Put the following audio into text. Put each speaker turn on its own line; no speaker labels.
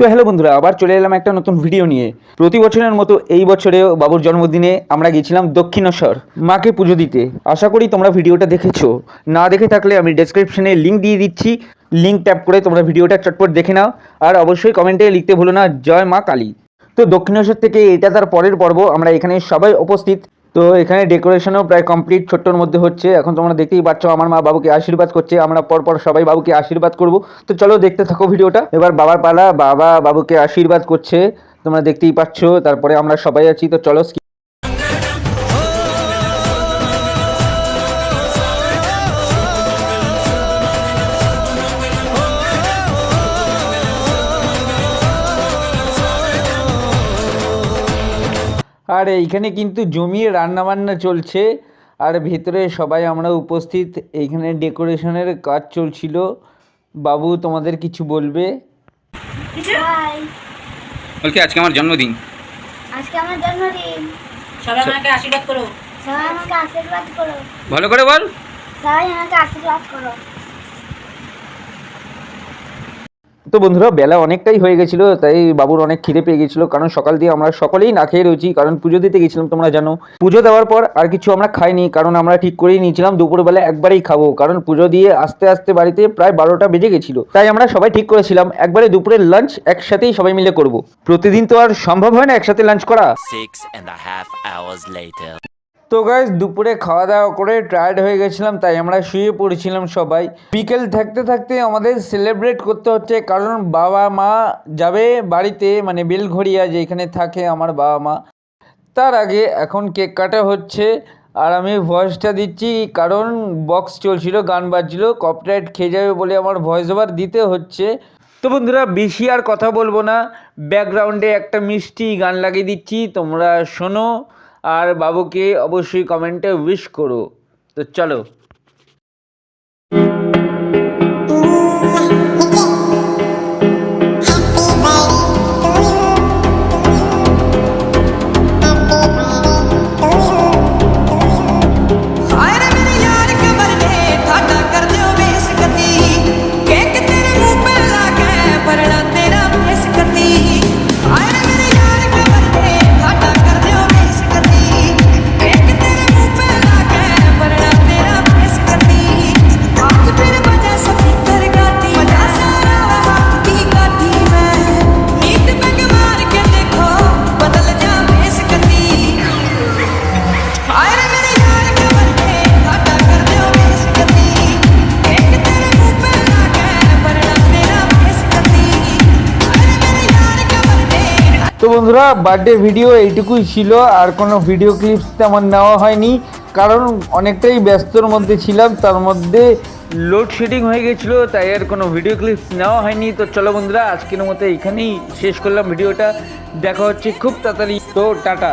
তো হ্যালো বন্ধুরা, আবার চলে এলাম একটা নতুন ভিডিও নিয়ে। প্রতি বছরের মতো এই বছরেও বাবুর জন্মদিনে আমরা গেছিলাম দক্ষিণেশ্বর, মাকে পুজো দিতে। আশা করি তোমরা ভিডিওটা দেখেছ। না দেখে থাকলে আমি ডেসক্রিপশনে লিঙ্ক দিয়ে দিচ্ছি। লিঙ্ক ট্যাপ করে তোমরা ভিডিওটা চটপট দেখে নাও। আর অবশ্যই কমেন্টে লিখতে ভুলো না, জয় মা কালী। তো দক্ষিণেশ্বর থেকে এটা তার পরের পর্ব, আমরা এখানে সবাই উপস্থিত। তো এখানে ডেকোরেশনও প্রায় কমপ্লিট ছোট্টর মধ্যে হচ্ছে। এখন তোমরা দেখতেই পাচ্ছ, আমার মা বাবুকে আশীর্বাদ করছে। আমরা পরপর সবাই বাবুকে আশীর্বাদ করব। তো চলো দেখতে থাকো ভিডিওটা। এবার বাবার পালা, বাবা বাবুকে আশীর্বাদ করছে। তোমরা দেখতেই পাচ্ছ, তারপরে আমরা সবাই আছি। তো চলো আর এইখানে কিন্তু জমিয়ে রান্না বান্না চলছে। আর ভেতরে সবাই আমরা উপস্থিত। এইখানে ডেকোরেশনের কাজ চলছিল। বাবু তোমাদের কিছু বলবে? বলছি আজকে আমার জন্মদিন।
আজকে আমার জন্মদিন।
সবাই আমাকে আশীর্বাদ করো।
সবাই আমাকে আশীর্বাদ করো।
ভালো করে বল।
সবাই আমাকে আশীর্বাদ করো।
তো বন্ধুরা, বেলা অনেকটাই হয়ে গেছিল, তাই বাবুর অনেক খিদে পেয়ে গেছিল। কারণ সকাল দিয়ে আমরা সকলেই না খেয়ে রয়েছি, কারণ পুজো দিতে গেছিলাম, তোমরা জানো। পুজো দেওয়ার পর আর কিছু আমরা খাইনি, কারণ আমরা ঠিক করেই নিয়েছিলাম, দুপুরবেলা একবারেই খাব। কারণ পুজো দিয়ে আস্তে আস্তে বাড়িতে প্রায় বারোটা বেজে গেছিল। তাই আমরা সবাই ঠিক করেছিলাম, একবারে দুপুরের লাঞ্চ একসাথেই সবাই মিলে করব। প্রতিদিন তো আর সম্ভব হয় না একসাথে লাঞ্চ করা। তো গাইজ দুপুরে খাওয়া দাওয়া করে টায়ার্ড হয়ে গেছিলাম, তাই আমরা শুয়ে পড়েছিলাম সবাই। বিকেল থাকতে থাকতে আমাদের সেলিব্রেট করতে হচ্ছে, কারণ বাবা মা যাবে বাড়িতে মানে বেলঘড়িয়া যেখানে থাকে আমার বাবা মা। তার আগে এখন কেক কাটা হচ্ছে, আর আমি ভয়েসটা দিচ্ছি, কারণ বক্স চলছিল, গান বাজছিল কপিরাইট খেয়ে যাবে বলে আমার ভয়েস ওভার দিতে হচ্ছে। তো বন্ধুরা, বেশি আর কথা বলব না ব্যাকগ্রাউন্ডে একটা মিষ্টি গান লাগিয়ে দিচ্ছি, তোমরা শোনো। আর বাবুকে অবশ্যই কমেন্টে উইশ করো। তো চলো। তো বন্ধুরা বার্থডে ভিডিও এইটুকুই ছিল, আর কোনো ভিডিও ক্লিপস তেমন নেওয়া হয়নি, কারণ অনেকটাই ব্যস্তর মধ্যে ছিলাম, তার মধ্যে লোডশেডিং হয়ে গেছিল, তাই আর কোনো ভিডিও ক্লিপস নেওয়া হয়নি। তো চলো বন্ধুরা, আজকের মতো এখানেই শেষ করলাম ভিডিওটা দেখা হচ্ছে খুব তাড়াতাড়ি। তো টাটা।